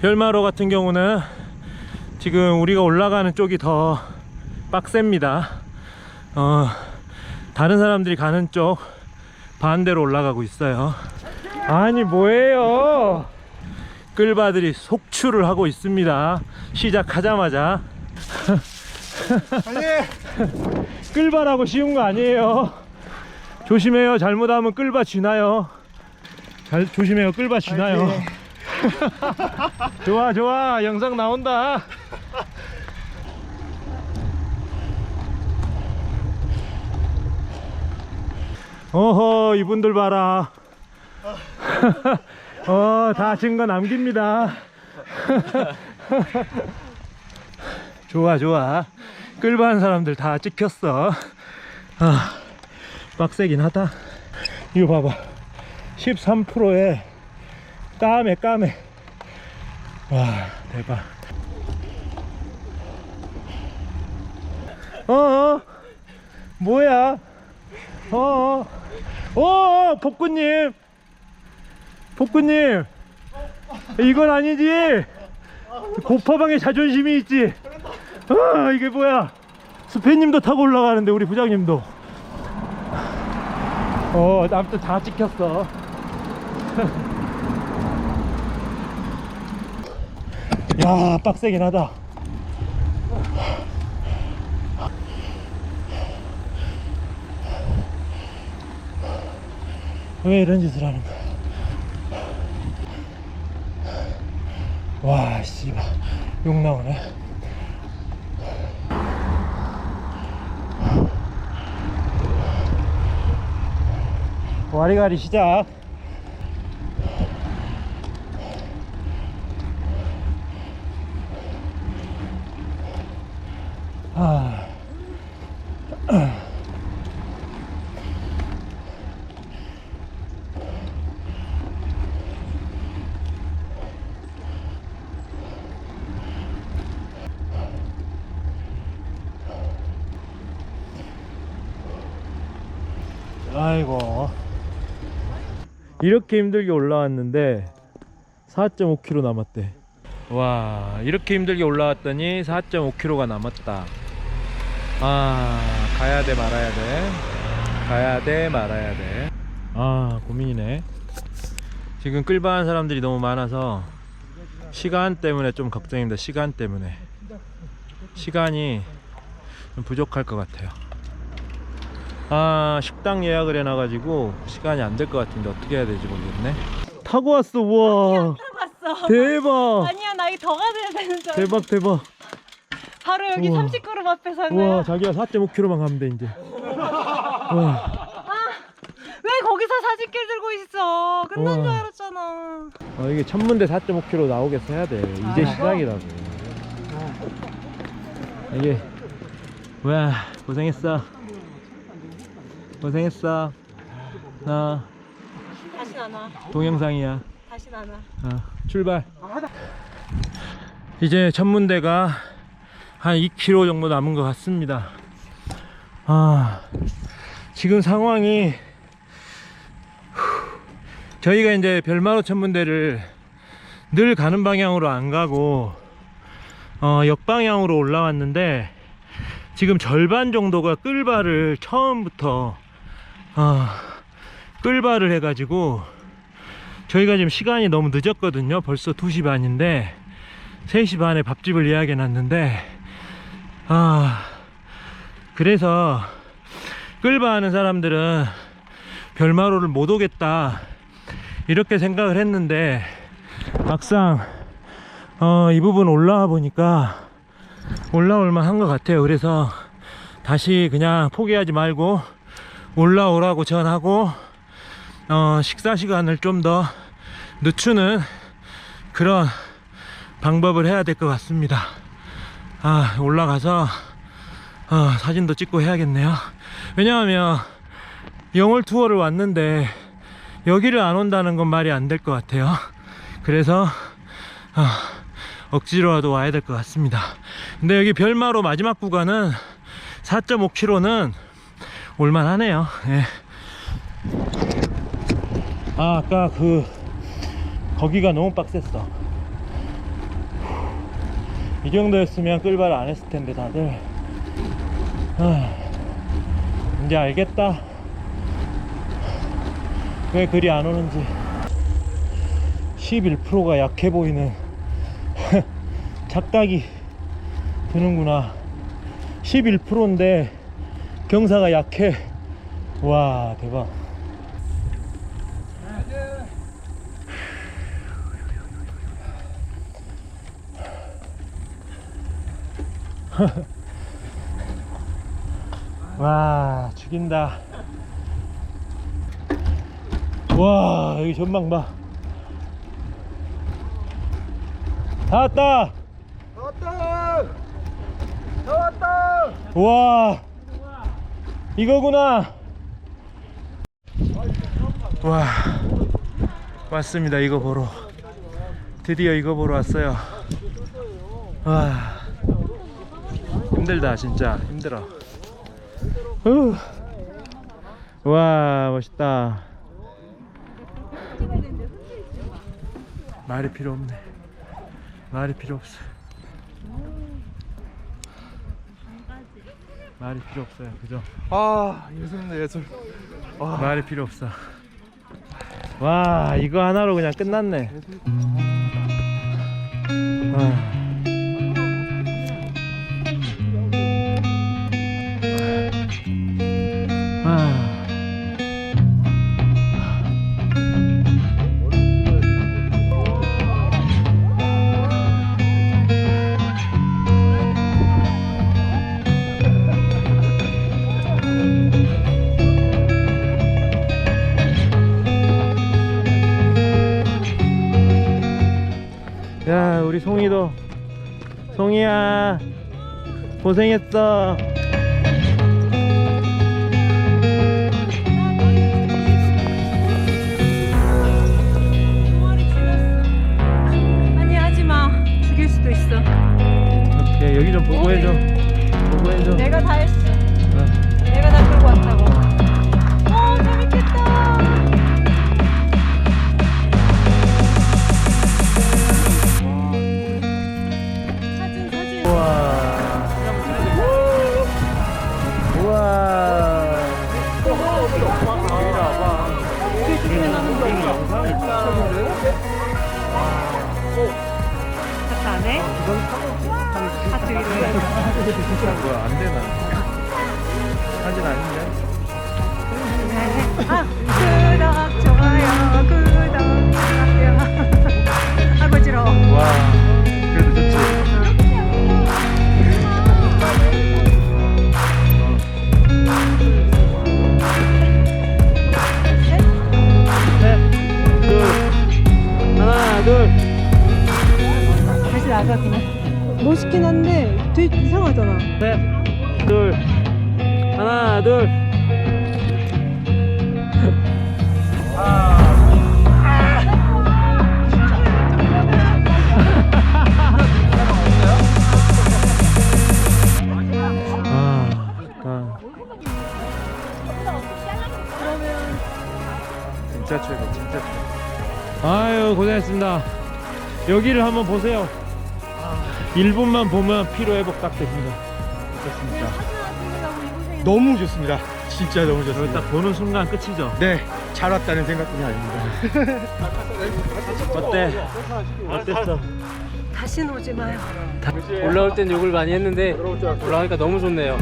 별마로 같은 경우는 지금 우리가 올라가는 쪽이 더 빡셉니다. 어, 다른 사람들이 가는 쪽 반대로 올라가고 있어요. 아니 뭐예요? 끌바들이 속출을 하고 있습니다. 시작하자마자 끌바라고 쉬운 거 아니에요. 조심해요. 잘못하면 끌바 쥐나요. 잘 조심해요. 끌바 쥐나요. 좋아 좋아 영상 나온다. 어허 이분들 봐라. 어, 다 증거 남깁니다. 좋아, 좋아. 끌바한 사람들 다 찍혔어. 아, 빡세긴 하다. 이거 봐봐. 13%에 까매, 까매. 와, 대박. 어, 어, 뭐야? 어, 어, 어, 어, 복구님. 복구님 이건 아니지 고파방에 자존심이 있지 아 이게 뭐야 스페님도 타고 올라가는데 우리 부장님도 어 아무튼 다 찍혔어 야 빡세긴 하다 왜 이런 짓을 하는 거야 와, 씨발. 욕 나오네. 와리가리 시작. 아이고. 이렇게 힘들게 올라왔는데 4.5km 남았대. 와 이렇게 힘들게 올라왔더니 4.5km가 남았다. 아 가야 돼 말아야 돼. 가야 돼 말아야 돼. 아 고민이네. 지금 끌바한 사람들이 너무 많아서 시간 때문에 좀 걱정입니다. 시간 때문에. 시간이 좀 부족할 것 같아요 아 식당 예약을 해놔가지고 시간이 안 될 것 같은데 어떻게 해야 될지 모르겠네 타고 왔어 우와 봤어. 대박 아니야 나 이거 더 가야 되는 줄. 알았어. 대박 대박 바로 여기 우와. 30그룹 앞에서는 우와 자기가 4.5km만 가면 돼 이제 와왜 거기서 사진길 들고 있어? 끝난 줄 우와. 알았잖아. 어, 이게 천문대 4.5km 나오겠어 해야 돼 이제 아. 시작이라고 이게 뭐야 고생했어 고생했어 나 다시 안 와. 동영상이야 다시 안 와. 어, 출발. 이제 천문대가 한 2km 정도 남은 것 같습니다. 아, 지금 상황이 후, 저희가 이제 별마로 천문대를 늘 가는 방향으로 안 가고 어, 역방향으로 올라왔는데 지금 절반 정도가 끌바를 처음부터 어, 끌바를 해가지고 저희가 지금 시간이 너무 늦었거든요. 벌써 2시 반인데 3시 반에 밥집을 예약해 놨는데 아 그래서 끌바 하는 사람들은 별마로를 못 오겠다 이렇게 생각을 했는데 막상 어, 이 부분 올라와 보니까 올라올 만 한 것 같아요. 그래서 다시 그냥 포기하지 말고 올라오라고 전하고 어, 식사 시간을 좀 더 늦추는 그런 방법을 해야 될 것 같습니다. 아, 올라가서 어, 사진도 찍고 해야겠네요. 왜냐하면 영월 투어를 왔는데 여기를 안 온다는 건 말이 안 될 것 같아요. 그래서 어, 억지로라도 와야 될 것 같습니다. 근데 여기 별마로 마지막 구간은 4.5km는 올만하네요. 예. 아, 아까 그 거기가 너무 빡셌어. 이 정도였으면 끌발 안 했을 텐데 다들 아, 이제 알겠다 왜 그리 안 오는지 11%가 약해 보이는 착각이 드는구나 11%인데 경사가 약해. 와 대박. 와 죽인다. 와 여기 전망 봐. 다 왔다! 나왔다! 나왔다! 와 이거구나. 와 왔습니다. 이거 보러. 드디어 이거 보러 왔어요. 와 힘들다 진짜. 힘들어. 후. 와 멋있다. 말이 필요 없네. 말이 필요 없어 말이 필요 없어요 그죠 아, 예술이네, 예술. 말이 필요 없어. 와 이거 하나로 그냥 끝났네. 아. 아. 우리 송이도 송이야 고생했어. 아니 하지 마. 죽일 수도 있어. 오케이 여기 좀 보고해줘. 보고해줘. 내가 다 했어. 어. 내가 다 끌고 왔다고. 우와. 하트 안? 하트 위로 되나? 사진 아닌데? 아, 구 나가 그냥. 멋있긴 한데 되게 이상하잖아. 셋, 둘, 하나, 둘. 아. 진짜 최고, 진짜 최고. 아유, 고생했습니다. 여기를 한번 보세요. 1분만 보면 피로 회복 딱 됩니다. 좋습니다. 너무 좋습니다. 진짜 너무 좋습니다. 딱 보는 순간 끝이죠. 네, 잘 왔다는 생각뿐이 아닙니다. 어때? 어땠어? 다시는 오지 마요. 올라올 땐 욕을 많이 했는데 올라가니까 너무 좋네요.